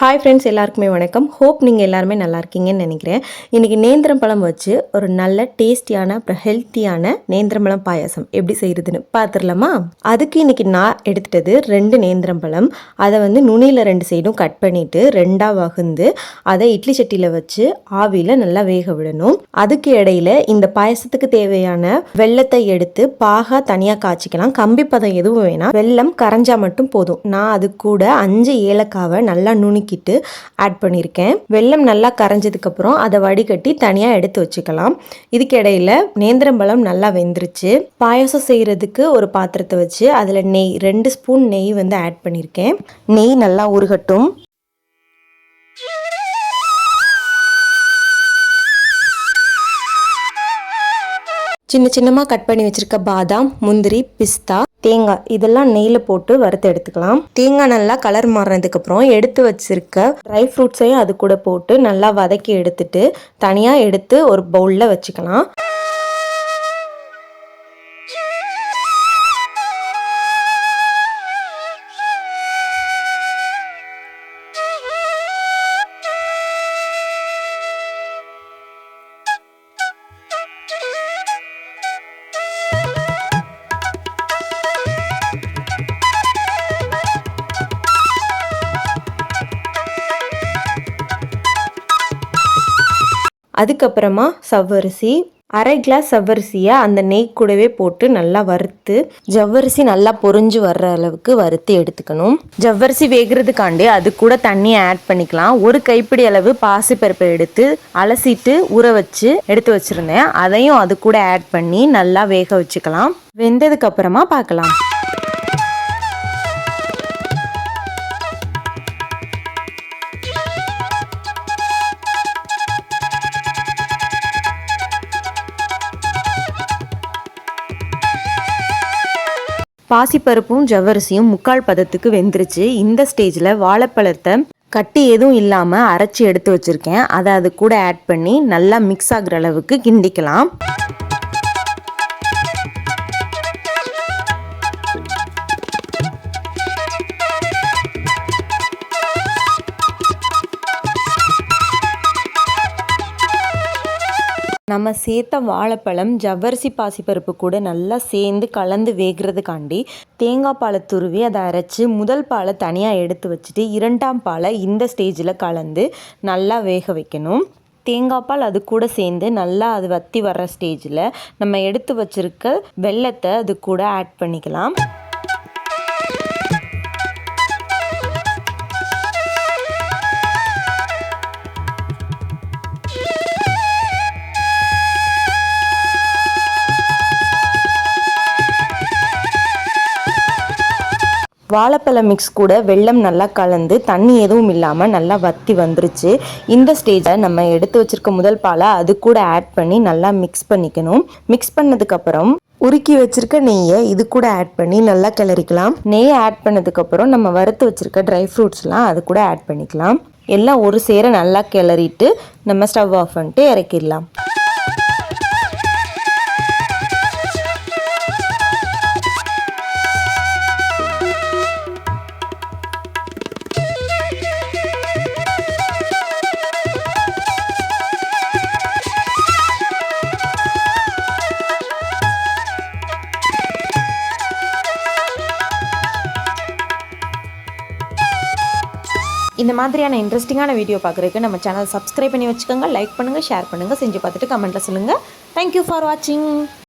Hi friends எல்லாருக்குமே வணக்கம். Hope நீங்கள் எல்லாருமே நல்லா இருக்கீங்கன்னு நினைக்கிறேன். இன்றைக்கி நேந்திரம் பழம் வச்சு ஒரு நல்ல டேஸ்டியான அப்புறம் ஹெல்த்தியான நேந்திரம் பழம் பாயாசம். எப்படி செய்கிறதுன்னு பார்த்துடலாமா அதுக்கு இன்றைக்கி நான் எடுத்துட்டது ரெண்டு நேந்திரம் பழம். அதை வந்து நுனியில் ரெண்டு சைடும் கட் பண்ணிவிட்டு ரெண்டாக வகுந்து அதை இட்லி சட்டியில் வச்சு ஆவியில் நல்லா வேக விடணும். அதுக்கு இடையில இந்த பாயாசத்துக்கு தேவையான வெள்ளத்தை எடுத்து பாகா தனியாக காய்ச்சிக்கலாம். கம்பி பதம் எதுவும் வேணாம். வெல்லம் கரைஞ்சா மட்டும் போதும். நான் அது கூட அஞ்சு ஏலக்காவை நல்லா நுனி வதக்கிட்டு ஆட் பண்ணியிருக்கேன் வெல்லம் நல்லா கரைஞ்சதுக்கப்புறம் அதை வடிகட்டி தனியாக எடுத்து வச்சுக்கலாம். இதுக்கு இடையில நேந்திரம்பழம் நல்லா வெந்துருச்சு. பாயசம் செய்கிறதுக்கு ஒரு பாத்திரத்தை வச்சு அதில் நெய் ரெண்டு ஸ்பூன் நெய் வந்து ஆட் பண்ணியிருக்கேன் நெய் நல்லா உருகட்டும். சின்ன சின்னமாக கட் பண்ணி வச்சுருக்க பாதாம் முந்திரி பிஸ்தா தேங்காய் இதெல்லாம் நெய்யில் போட்டு வறுத்து எடுத்துக்கலாம். தேங்காய் நல்லா கலர் மாறினதுக்கப்புறம் எடுத்து வச்சிருக்க ட்ரை ஃப்ரூட்ஸையும் அது கூட போட்டு நல்லா வதக்கி எடுத்துட்டு தனியாக எடுத்து ஒரு பவுலில் வச்சுக்கலாம். அதுக்கப்புறமா சவ்வரிசி அரை கிளாஸ் சவ்வரிசியை அந்த நெய் கூடவே போட்டு நல்லா வறுத்து ஜவ்வரிசி நல்லா பொரிஞ்சு வர்ற அளவுக்கு வறுத்து எடுத்துக்கணும். ஜவ்வரிசி வேகிறதுக்காண்டி அது கூட தண்ணியை ஆட் பண்ணிக்கலாம். ஒரு கைப்பிடி அளவு பாசிப்பருப்பை எடுத்து அலசிட்டு ஊற வச்சு எடுத்து வச்சுருந்தேன். அதையும் அது கூட ஆட் பண்ணி நல்லா வேக வச்சுக்கலாம். வெந்ததுக்கு அப்புறமா பார்க்கலாம். பாசிப்பருப்பும் ஜவ்வரிசியும் முக்கால் பதத்துக்கு வெந்துருச்சு. இந்த ஸ்டேஜில் வாழைப்பழத்தை கட்டி எதுவும் இல்லாமல் அரைச்சி எடுத்து வச்சுருக்கேன். அதை அது கூட ஆட் பண்ணி நல்லா மிக்ஸ் ஆகுற அளவுக்கு கிண்டிக்கலாம். நம்ம சேர்த்த வாழைப்பழம் ஜவ்வரிசி பாசிப்பருப்பு கூட நல்லா சேர்ந்து கலந்து வேகிறதுக்காண்டி தேங்காய் பாலை துருவி அதை அரைச்சி முதல் பாலை தனியாக எடுத்து வச்சுட்டு இரண்டாம் பாலை இந்த ஸ்டேஜில் கலந்து நல்லா வேக வைக்கணும். தேங்காய் பால் அது கூட சேர்ந்து நல்லா அது வத்தி வர்ற ஸ்டேஜில் நம்ம எடுத்து வச்சுருக்க வெள்ளத்தை அது கூட ஆட் பண்ணிக்கலாம். வாழைப்பழ மிக்ஸ் கூட வெள்ளம் நல்லா கலந்து தண்ணி எதுவும் இல்லாமல் நல்லா வத்தி வந்துருச்சு. இந்த ஸ்டேஜில் நம்ம எடுத்து வச்சுருக்க முதல் பாலை அது கூட ஆட் பண்ணி நல்லா மிக்ஸ் பண்ணிக்கணும். மிக்ஸ் பண்ணதுக்கப்புறம் உருக்கி வச்சிருக்க நெய்யை இது கூட ஆட் பண்ணி நல்லா கிளறிக்கலாம். நெய் ஆட் பண்ணதுக்கப்புறம் நம்ம வறுத்து வச்சிருக்க ட்ரை ஃப்ரூட்ஸ்லாம் அது கூட ஆட் பண்ணிக்கலாம். எல்லாம் ஒரு சேர நல்லா கிளறிட்டு நம்ம ஸ்டவ் ஆஃப் பண்ணிட்டு இறக்கிடலாம். இந்த மாதிரியான இன்ட்ரெஸ்டிங்கான வீடியோ பார்க்குறதுக்கு நம்ம சேனல் சப்ஸ்கிரைப் பண்ணி வச்சுக்கோங்க லைக் பண்ணுங்கள் ஷேர் பண்ணுங்கள் செஞ்சு பார்த்துட்டு கமெண்ட்டில் சொல்லுங்கள் தேங்க்யூ ஃபார் வாட்சிங்